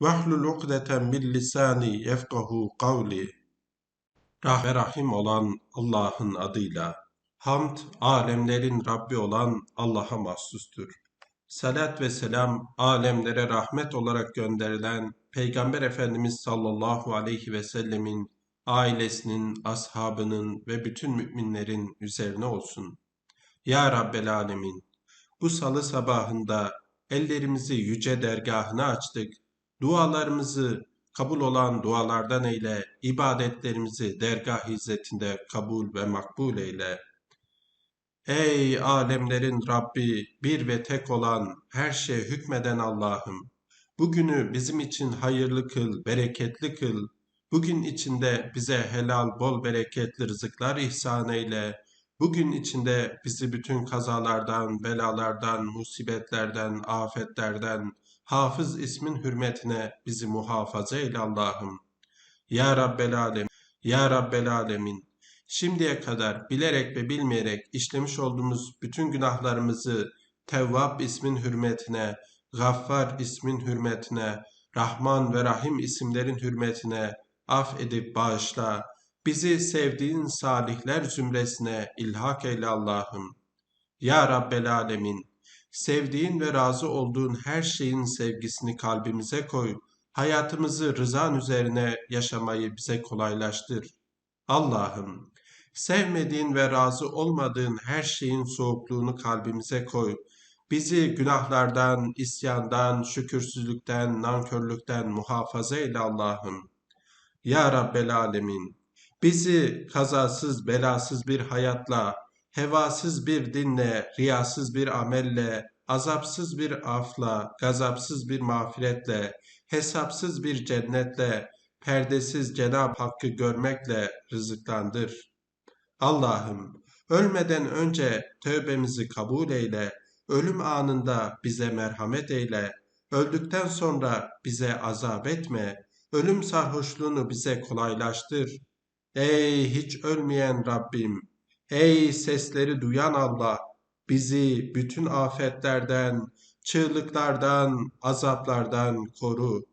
ukdeten min lisani yefkahu kavli. Rah ve Rahim olan Allah'ın adıyla. Hamd, alemlerin Rabbi olan Allah'a mahsustur. Salat ve selam, alemlere rahmet olarak gönderilen Peygamber Efendimiz sallallahu aleyhi ve sellemin, ailesinin, ashabının ve bütün müminlerin üzerine olsun. Ya Rabbel Alemin, bu salı sabahında ellerimizi yüce dergahına açtık Dualarımızı kabul olan dualardan eyle, ibadetlerimizi dergah izzetinde kabul ve makbul eyle. Ey alemlerin Rabbi, bir ve tek olan, her şeye hükmeden Allah'ım! Bugünü bizim için hayırlı kıl, bereketli kıl. Bugün içinde bize helal, bol bereketli rızıklar ihsan eyle. Bugün içinde bizi bütün kazalardan, belalardan, musibetlerden, afetlerden, Hafız ismin hürmetine bizi muhafaza eyle Allah'ım. Ya Rabbel Alem, Ya Rabbel Alemin, şimdiye kadar bilerek ve bilmeyerek işlemiş olduğumuz bütün günahlarımızı Tevvab ismin hürmetine, Gaffar ismin hürmetine, Rahman ve Rahim isimlerin hürmetine af edip bağışla. Bizi sevdiğin salihler zümresine ilhak eyle Allah'ım. Ya Rabbel Alemin, sevdiğin ve razı olduğun her şeyin sevgisini kalbimize koy. Hayatımızı rızan üzerine yaşamayı bize kolaylaştır. Allah'ım, sevmediğin ve razı olmadığın her şeyin soğukluğunu kalbimize koy. Bizi günahlardan, isyandan, şükürsüzlükten, nankörlükten muhafaza eyle Allah'ım. Ya Rabbel Alemin, bizi kazasız belasız bir hayatla, hevasız bir dinle, riyasız bir amelle, azapsız bir afla, gazapsız bir mağfiretle, hesapsız bir cennetle, perdesiz Cenab Hakk'ı görmekle rızıklandır. Allah'ım, ölmeden önce tövbemizi kabul eyle, ölüm anında bize merhamet eyle, öldükten sonra bize azap etme, ölüm sarhoşluğunu bize kolaylaştır. Ey hiç ölmeyen Rabbim, Ey sesleri duyan Allah, bizi bütün afetlerden, çığlıklardan, azaplardan koru.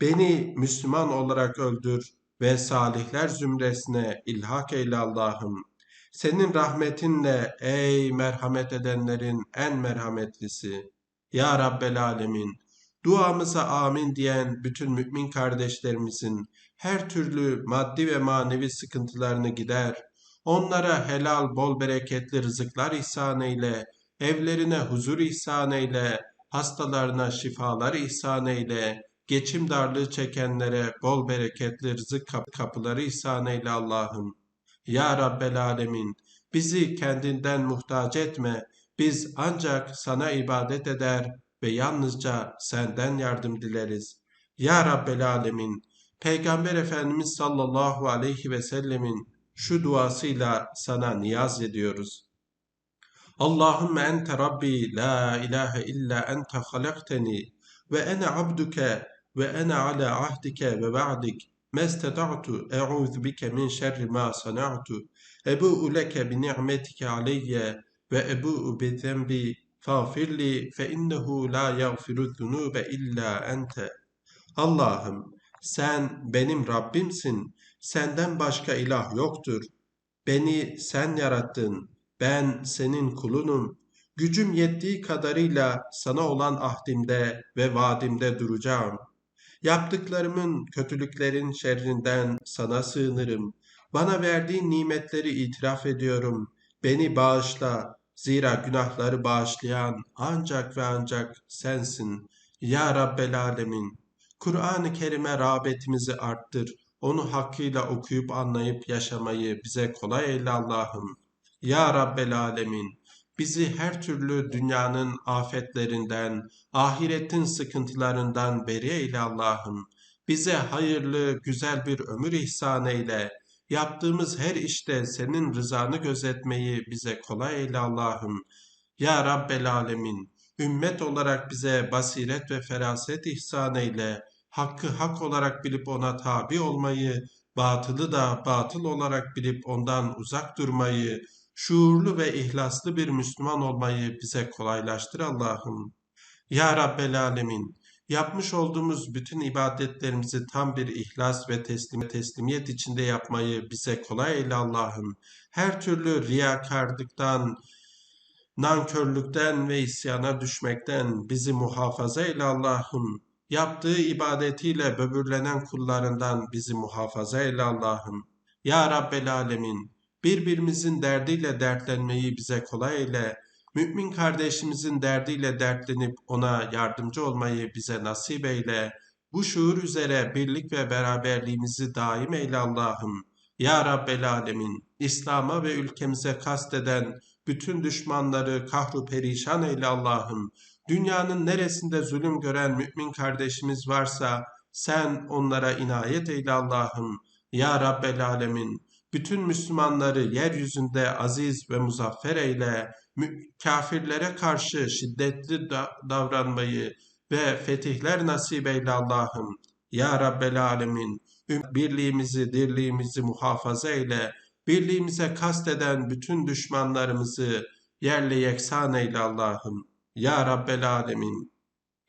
Beni Müslüman olarak öldür ve salihler zümresine ilhak eyle Allah'ım. Senin rahmetinle ey merhamet edenlerin en merhametlisi. Ya Rabbel Alemin, duamıza amin diyen bütün mümin kardeşlerimizin her türlü maddi ve manevi sıkıntılarını gider, Onlara helal bol bereketli rızıklar ihsan eyle, evlerine huzur ihsan eyle, hastalarına şifalar ihsan eyle, geçim darlığı çekenlere bol bereketli rızık kapıları ihsan eyle Allah'ım. Ya Rabbel Alemin, bizi kendinden muhtaç etme, biz ancak sana ibadet eder ve yalnızca senden yardım dileriz. Ya Rabbel Alemin, Peygamber Efendimiz sallallahu aleyhi ve sellemin şu duasıyla sana niyaz ediyoruz. Allahümme ente Rabbi la ilahe illa ente halakteni ve ene abduke ve ene ala ahdike ve ba'dik. Mesteta'tu e'udhu bike min şerri ma sana'tu. Ebu'u leke bi ni'metike aleyye ve ebu'u bi zenbi fağfirli fe innehu la yagfiru zunube illa ente. Allah'ım sen benim Rabbimsin Senden başka ilah yoktur. Beni sen yarattın. Ben senin kulunum. Gücüm yettiği kadarıyla sana olan ahdimde ve vaadimde duracağım. Yaptıklarımın, kötülüklerin şerrinden sana sığınırım. Bana verdiğin nimetleri itiraf ediyorum. Beni bağışla. Zira günahları bağışlayan ancak ve ancak sensin. Ya Rabbel Alemin. Kur'an-ı Kerim'e rağbetimizi arttır. Onu hakkıyla okuyup anlayıp yaşamayı bize kolay eyle Allah'ım. Ya Rabbel Alemin, bizi her türlü dünyanın afetlerinden, ahiretin sıkıntılarından beri eyle Allah'ım. Bize hayırlı, güzel bir ömür ihsan eyle. Yaptığımız her işte senin rızanı gözetmeyi bize kolay eyle Allah'ım. Ya Rabbel Alemin, ümmet olarak bize basiret ve feraset ihsan eyle. Hakkı hak olarak bilip ona tabi olmayı, batılı da batıl olarak bilip ondan uzak durmayı, şuurlu ve ihlaslı bir Müslüman olmayı bize kolaylaştır Allah'ım. Ya Rabbel Alemin, yapmış olduğumuz bütün ibadetlerimizi tam bir ihlas ve teslim teslimiyet içinde yapmayı bize kolay eyle Allah'ım. Her türlü riyakarlıktan, nankörlükten ve isyana düşmekten bizi muhafaza eyle Allah'ım. Yaptığı ibadetiyle böbürlenen kullarından bizi muhafaza eyle Allah'ım. Ya Rabbel Alemin, birbirimizin derdiyle dertlenmeyi bize kolay eyle. Mümin kardeşimizin derdiyle dertlenip ona yardımcı olmayı bize nasip eyle. Bu şuur üzere birlik ve beraberliğimizi daim eyle Allah'ım. Ya Rabbel Alemin, İslam'a ve ülkemize kasteden bütün düşmanları kahru perişan eyle Allah'ım. Dünyanın neresinde zulüm gören mümin kardeşimiz varsa sen onlara inayet eyle Allah'ım. Ya Rabbel Alemin, bütün Müslümanları yeryüzünde aziz ve muzaffer eyle. Kafirlere karşı şiddetli da- davranmayı ve fetihler nasip eyle Allah'ım. Ya Rabbel Alemin, birliğimizi, dirliğimizi muhafaza eyle. Birliğimize kasteden bütün düşmanlarımızı yerle yeksan eyle Allah'ım. Ya Rabbel Alemin,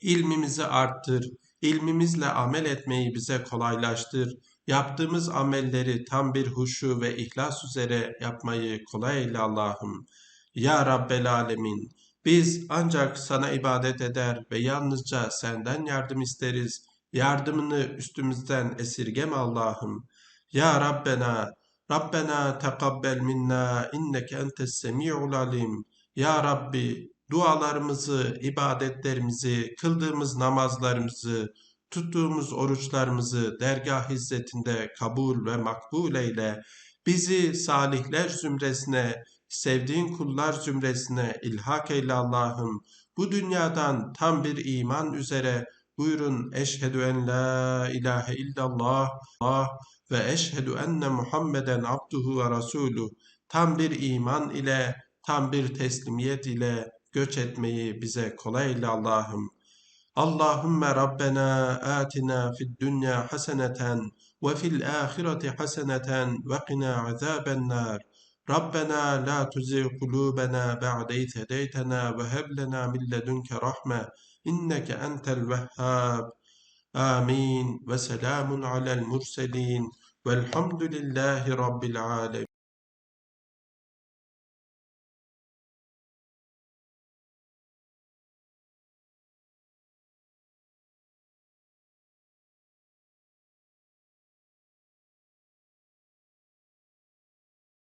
ilmimizi arttır, ilmimizle amel etmeyi bize kolaylaştır. Yaptığımız amelleri tam bir huşu ve ihlas üzere yapmayı kolay eyle Allah'ım. Ya Rabbel Alemin, biz ancak sana ibadet eder ve yalnızca senden yardım isteriz. Yardımını üstümüzden esirgeme Allah'ım. Ya Rabbena, Rabbena tekabbel minna inneke entes semi'ul alim. Ya Rabbi, dualarımızı, ibadetlerimizi, kıldığımız namazlarımızı, tuttuğumuz oruçlarımızı dergah hizmetinde kabul ve makbul eyle. Bizi salihler zümresine, sevdiğin kullar zümresine ilhak eyle Allah'ım. Bu dünyadan tam bir iman üzere buyurun eşhedü en la ilahe illallah Allah ve eşhedü enne Muhammeden abduhu ve rasuluh. Tam bir iman ile, tam bir teslimiyet ile göç etmeyi bize kolay eyle Allah'ım. Allahümme Rabbena atina fid dünya haseneten ve fil ahireti haseneten ve qina azaben nar. Rabbena la tuzigh kulubena ba'de iz hedeytena ve heb lena min ledunke rahme inneke entel vehhab. Amin ve selamun alel murselin velhamdülillahi rabbil alemin.